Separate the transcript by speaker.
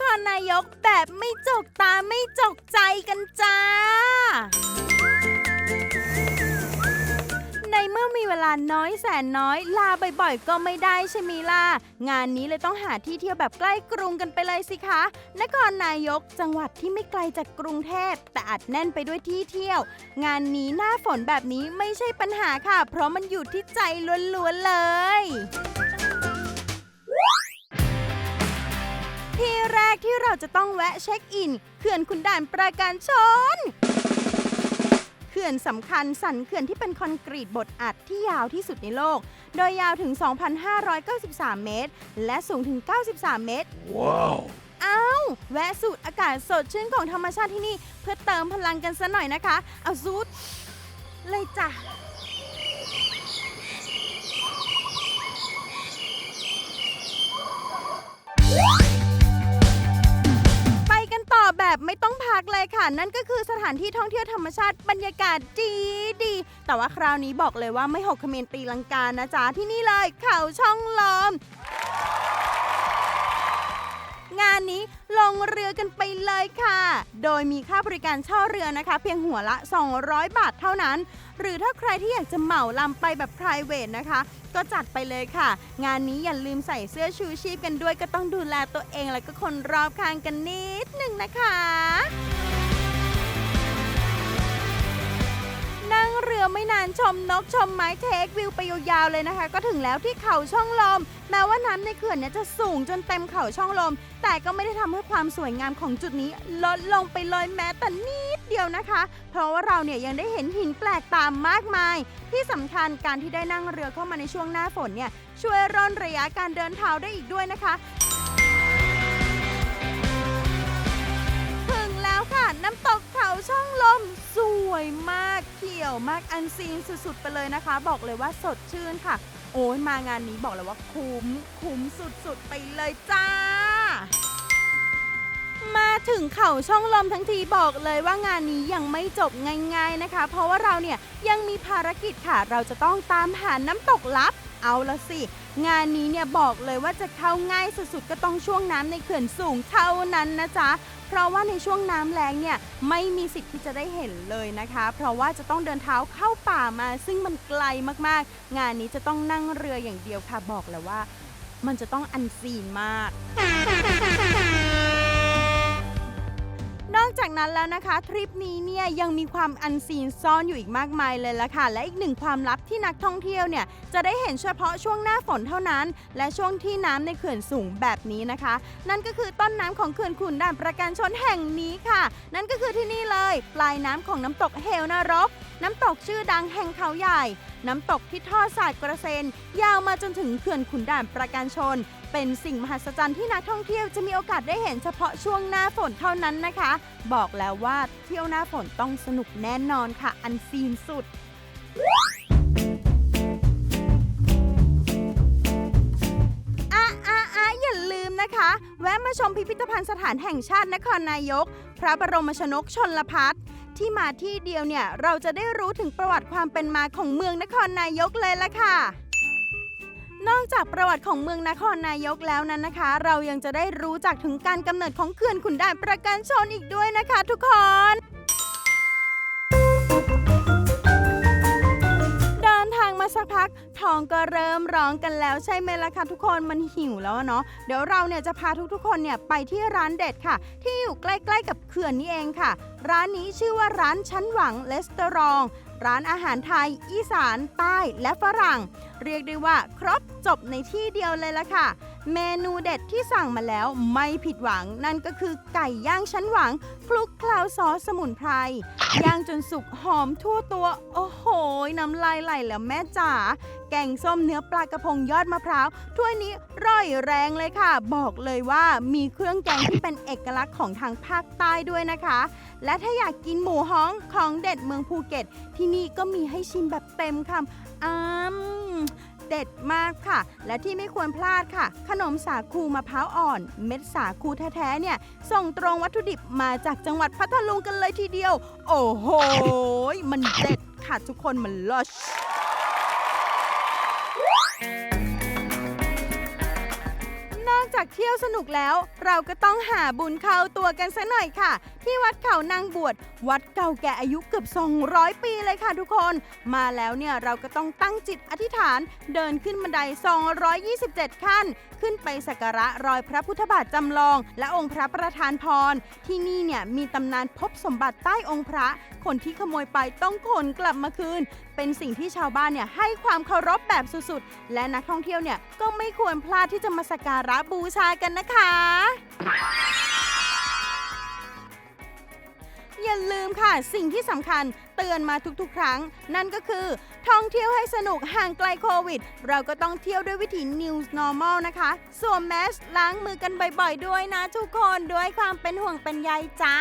Speaker 1: ครนายกแบบไม่จกตาไม่จกใจกันจ้า ในเมื่อมีเวลาน้อยแสนน้อย ลาบ่อยๆ ก็ไม่ได้ใช่ไหมล่ะ งานนี้เลยต้องหาที่เที่ยวแบบใกล้กรุงกันไปเลยสิคะ นครนายกจังหวัดที่ไม่ไกลจากกรุงเทพแต่อัดแน่นไปด้วยที่เที่ยว งานนี้หน้าฝนแบบนี้ไม่ใช่ปัญหาค่ะ เพราะมันอยู่ที่ใจล้วนๆเลย ที่แรกที่เราจะต้องแวะเช็คอินเขื่อนขุนด่านปราการชน เขื่อนสำคัญสันเขื่อนที่เป็นคอนกรีตบดอัดที่ยาวที่สุดในโลก โดยยาวถึง 2,593 เมตร และสูงถึง 93 เมตร
Speaker 2: Wow.
Speaker 1: อ้าวแวะสูดอากาศสดชื่นของธรรมชาติที่นี่ เพื่อเติมพลังกันซะหน่อยนะคะ เอาสูดเลยจ้ะ ค่ะ นั่นก็คือสถานที่ท่องเที่ยวธรรมชาติบรรยากาศดีดี แต่ว่าคราวนี้บอกเลยว่าไม่หกเขมรตีลังกานะจ๊ะที่นี่เลยเขาช่องลม งานนี้ลงเรือกันไปเลยค่ะ โดยมีค่าบริการเช่าเรือนะคะ เพียงหัวละ 200 บาทเท่านั้น หรือถ้าใครที่อยากจะเหมาลำไปแบบ p r i v a t นะคะ ก็จัดไปเลยค่ะ งานนี้อย่าลืมใส่เสื้อชูชีพกันด้วย ก็ต้องดูแลตัวเองแล้วก็คนรอบข้างกันนิดหนึ่งนะคะ เรือไม่นานชมนกชมไม้เทควิวไปยาวๆเลยนะคะ ก็ถึงแล้วที่เขาช่องลมแม้ว่าน้ำในเขื่อนเนี่ยจะสูงจนเต็มเขาช่องลม แต่ก็ไม่ได้ทำให้ความสวยงามของจุดนี้ลดลงไปเลยแม้แต่นิดเดียวนะคะ เพราะว่าเราเนี่ยยังได้เห็นหินแปลกตามมากมาย ที่สำคัญการที่ได้นั่งเรือเข้ามาในช่วงหน้าฝนเนี่ยช่วยร่นระยะการเดินเท้าได้อีกด้วยนะคะถึงแล้วค่ะน้ำตกเขาช่องลม วยมากเขียวมากอันซีนสุดๆ ไปเลยนะคะ บอกเลยว่าสดชื่นค่ะ โอ้ยมางานนี้บอกเลยว่าคุ้มคุ้มสุดๆ ไปเลยจ้า มาถึงเขาช่องลมทั้งทีบอกเลยว่างานนี้ยังไม่จบง่ายๆนะคะ เพราะว่าเราเนี่ยยังมีภารกิจค่ะ เราจะต้องตามหาน้ำตกลับ เอาละสิ งานนี้เนี่ยบอกเลยว่าจะเข้าง่ายสุดๆ ก็ต้องช่วงน้ำในเขื่อนสูงเท่านั้นนะจ๊ะ เพราะว่าในช่วงน้ำแรงเนี่ยไม่มีสิทธิ์ที่จะได้เห็นเลยนะคะ เพราะว่าจะต้องเดินเท้าเข้าป่ามา ซึ่งมันไกลมากๆ งานนี้จะต้องนั่งเรืออย่างเดียวค่ะบอกเลยว่า มันจะต้องอันซีนมาก อกจากนั้นแล้วนะคะทริปนี้เนี่ยยังมีความอันซีนซ่อนอยู่อีกมากมายเลยละค่ะ และอีกหนึ่งความลับที่นักท่องเที่ยวเนี่ยจะได้เห็นเฉพาะช่วงหน้าฝนเท่านั้น และช่วงที่น้ำในเขื่อนสูงแบบนี้นะคะ นั่นก็คือต้นน้ำของเขื่อนขุนด่านประการชนแห่งนี้ค่ะ นั่นก็คือที่นี่เลย ปลายน้ำของน้ำตกเฮลนรกน้ำตกชื่อดังแห่งเขาใหญ่ น้ำตกที่ทอดสายกระเซ็น ยาวมาจนถึงเขื่อนขุนด่านประการชน เป็นสิ่งมหัศจรรย์ที่นักท่องเที่ยวจะมีโอกาสได้เห็นเฉพาะช่วงหน้าฝนเท่านั้นนะคะ บอกแล้วว่าเที่ยวหน้าฝนต้องสนุกแน่นอนค่ะ อันซีนสุดอะอะอะอย่าลืมนะคะแวะมาชมพิพิธภัณฑ์สถานแห่งชาตินครนายก พระบรมชนกชนลพัฒน์ ที่มาที่เดียวเนี่ยเราจะได้รู้ถึงประวัติความเป็นมาของเมืองนครนายกเลยละค่ะ นอกจากประวัติของเมืองนครนายกแล้วนั้นนะคะ เรายังจะได้รู้จักถึงการกำเนิดของเขื่อนขุนด่านประการชนอีกด้วยนะคะ ทุกคน ท้องก็เริ่มร้องกันแล้วใช่ไหมล่ะคะทุกคนมันหิวแล้วเนาะเดี๋ยวเราเนี่ยจะพาทุกๆคนเนี่ยไปที่ร้านเด็ดค่ะ ที่อยู่ใกล้ๆกับเขื่อนนี่เองค่ะ ร้านนี้ชื่อว่าร้านชั้นหวังเลสเตอรอง ร้านอาหารไทย อีสาน ใต้และฝรั่ง เรียกได้ว่าครบจบในที่เดียวเลยละค่ะ เมนูเด็ดที่สั่งมาแล้วไม่ผิดหวังนั่นก็คือไก่ย่างชั้นหวังคลุกเคล้าซอสสมุนไพรย่างจนสุกหอมทั่วตัว โอ้โห น้ำลายไหลแล้วแม่จ๋าแกงส้มเนื้อปลากระพงยอดมะพร้าวถ้วยนี้ร่อยแรงเลยค่ะ บอกเลยว่ามีเครื่องแกงที่เป็นเอกลักษณ์ของทางภาคใต้ด้วยนะคะ และถ้าอยากกินหมูฮ้องของเด็ดเมืองภูเก็ต ที่นี่ก็มีให้ชิมแบบเต็มคำอ้าม เด็ดมากค่ะ และที่ไม่ควรพลาดค่ะ ขนมสาคูมะพร้าวอ่อน เม็ดสาคูแท้ๆเนี่ย ส่งตรงวัตถุดิบมาจากจังหวัดพัทลุงกันเลยทีเดียว โอ้โห มันเด็ดค่ะทุกคนมันลชนอช จากเที่ยวสนุกแล้ว เราก็ต้องหาบุญเข้าตัวกันซะหน่อยค่ะ ที่วัดเขานางบวชวัดเก่าแก่อายุเกือบ 200 ปีเลยค่ะทุกคน มาแล้วเนี่ยเราก็ต้องตั้งจิตอธิษฐานเดินขึ้นบันได 227 ขั้น ขึ้นไปสักการะรอยพระพุทธบาทจำลอง และองค์พระประธานพร ที่นี่เนี่ยมีตำนานพบสมบัติใต้องค์พระ คนที่ขโมยไปต้องขนกลับมาคืน เป็นสิ่งที่ชาวบ้านเนี่ยให้ความเคารพแบบสุดๆ และนักท่องเที่ยวเนี่ยก็ไม่ควรพลาดที่จะมาสักการะบูชากันนะคะ อย่าลืมค่ะสิ่งที่สำคัญเตือนมาทุกๆ ครั้ง นั่นก็คือ ท่องเที่ยวให้สนุกห่างไกลโควิด เราก็ต้องเที่ยวด้วยวิถี New Normal นะคะสวมแมสล้างมือกันบ่อยๆ ด้วยนะทุกคนด้วยความเป็นห่วงเป็นใยจ้า